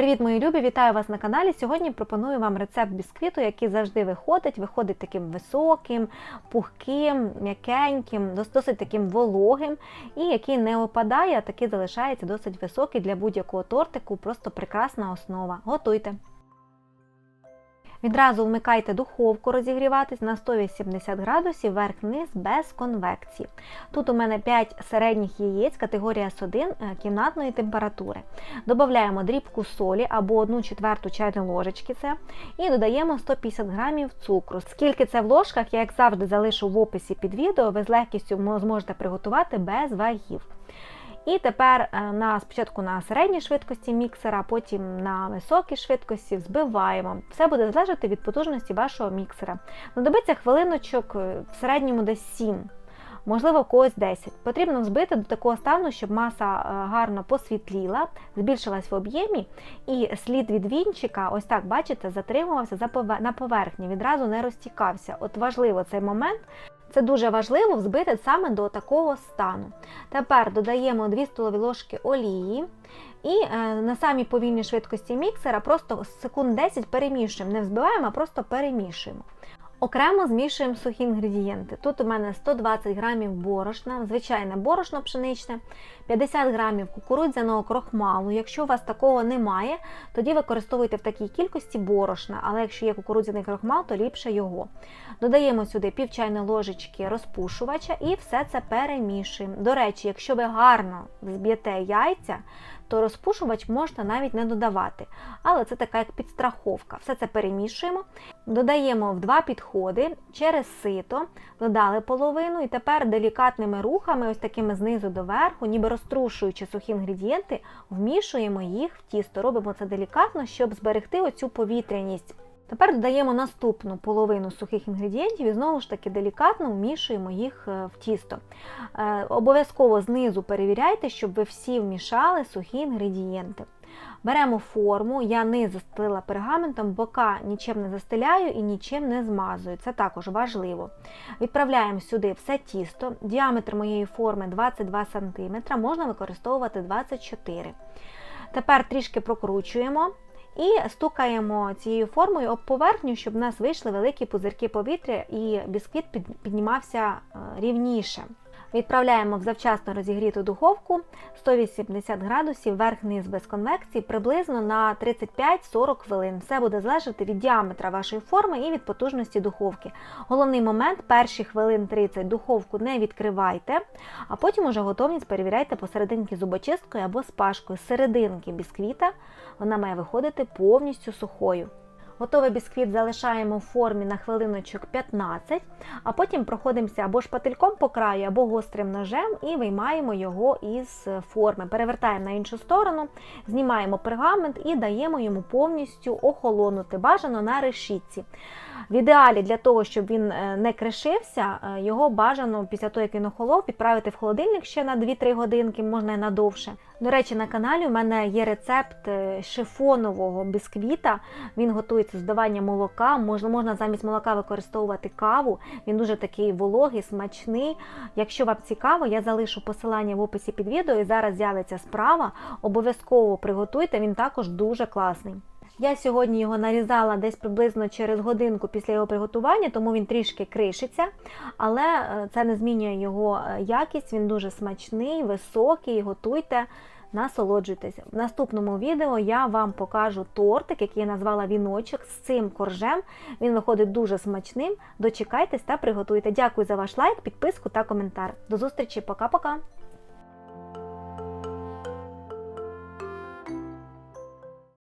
Привіт, мої любі! Вітаю вас на каналі. Сьогодні пропоную вам рецепт бісквіту, який завжди виходить. Виходить таким високим, пухким, м'якеньким, досить таким вологим, і який не опадає, а такий залишається досить високий для будь-якого тортику. Просто прекрасна основа. Готуйте! Відразу вмикайте духовку розігріватись на 180 градусів верх-низ без конвекції. Тут у мене 5 середніх яєць, категорія С1 е, кімнатної температури. Додаємо дрібку солі або 1 четверту чайної ложечки це, і додаємо 150 грамів цукру. Скільки це в ложках, я як завжди залишу в описі під відео, ви з легкістю зможете приготувати без вагів. І тепер е, на спочатку на середній швидкості міксера, потім на високій швидкості взбиваємо. Все буде залежати від потужності вашого міксера. Знадобиться хвилиночок е, в середньому десь 7. Можливо, когось 10. Потрібно взбити до такого стану, щоб маса е, гарно посвітліла, збільшилась в об'ємі, і слід від вінчика, ось так, бачите, затримувався на поверхні, відразу не розтікався. От важливо цей момент. Це дуже важливо взбити саме до такого стану. Тепер додаємо 2 столові ложки олії і е, на самій повільній швидкості міксера просто секунд 10 перемішуємо. Не взбиваємо, а просто перемішуємо. Окремо змішуємо сухі інгредієнти. Тут у мене 120 грамів борошна, звичайне борошно пшеничне, 50 грамів кукурудзяного крохмалу. Якщо у вас такого немає, тоді використовуйте в такій кількості борошна, але якщо є кукурудзяний крохмал, то ліпше його. Додаємо сюди пів чайної ложечки розпушувача і все це перемішуємо. До речі, якщо ви гарно взб'єте яйця, то розпушувач можна навіть не додавати. Але це така як підстраховка. Все це перемішуємо, додаємо в два підходи через сито, додали половину, і тепер делікатними рухами, ось такими знизу до верху, ніби розтрушуючи сухі інгредієнти, вмішуємо їх в тісто. Робимо це делікатно, щоб зберегти оцю повітряність. Тепер додаємо наступну половину сухих інгредієнтів і знову ж таки делікатно вмішуємо їх е, в тісто. Е, Обов'язково знизу перевіряйте, щоб ви всі вмішали сухі інгредієнти. Беремо форму, я низ застелила пергаментом, бока нічим не застеляю і нічим не змазую. Це також важливо. Відправляємо сюди все тісто. Діаметр моєї форми 22 см, можна використовувати 24 см. Тепер трішки прокручуємо і стукаємо цією формою об поверхню, щоб в нас вийшли великі пузирки повітря і бісквіт під- піднімався е, рівніше. Відправляємо в завчасно розігріту духовку 180 градусів верх-низ без конвекції приблизно на 35-40 хвилин. Все буде залежати від діаметра вашої форми і від потужності духовки. Головний момент перші хвилин 30 духовку не відкривайте, а потім уже готовність перевіряйте посерединки зубочисткою або спашкою. З серединки бісквіта вона має виходити повністю сухою. Готовий бісквіт залишаємо в формі на хвилиночок 15, а потім проходимося або шпательком по краю, або гострим ножем і виймаємо його із форми. Перевертаємо на іншу сторону, знімаємо пергамент і даємо йому повністю охолонути, бажано на решітці. В ідеалі для того, щоб він е, не кришився, е, його бажано після того, як він охолов, відправити в холодильник ще на 2-3 годинки, можна і на довше. До речі, на каналі у мене є рецепт е, шифонового бісквіта. Він готується з додаванням молока. Можна, можна замість молока використовувати каву. Він дуже такий вологий, смачний. Якщо вам цікаво, я залишу посилання в описі під відео і зараз з'явиться справа. Обов'язково приготуйте, він також дуже класний. Я сьогодні його нарізала десь приблизно через годинку після його приготування, тому він трішки кришиться, але е, це не змінює його е, якість. Він дуже смачний, високий. Готуйте, насолоджуйтесь. В наступному відео я вам покажу тортик, який я назвала віночок з цим коржем. Він виходить дуже смачним. Дочекайтесь та приготуйте. Дякую за ваш лайк, підписку та коментар. До зустрічі, пока-пока!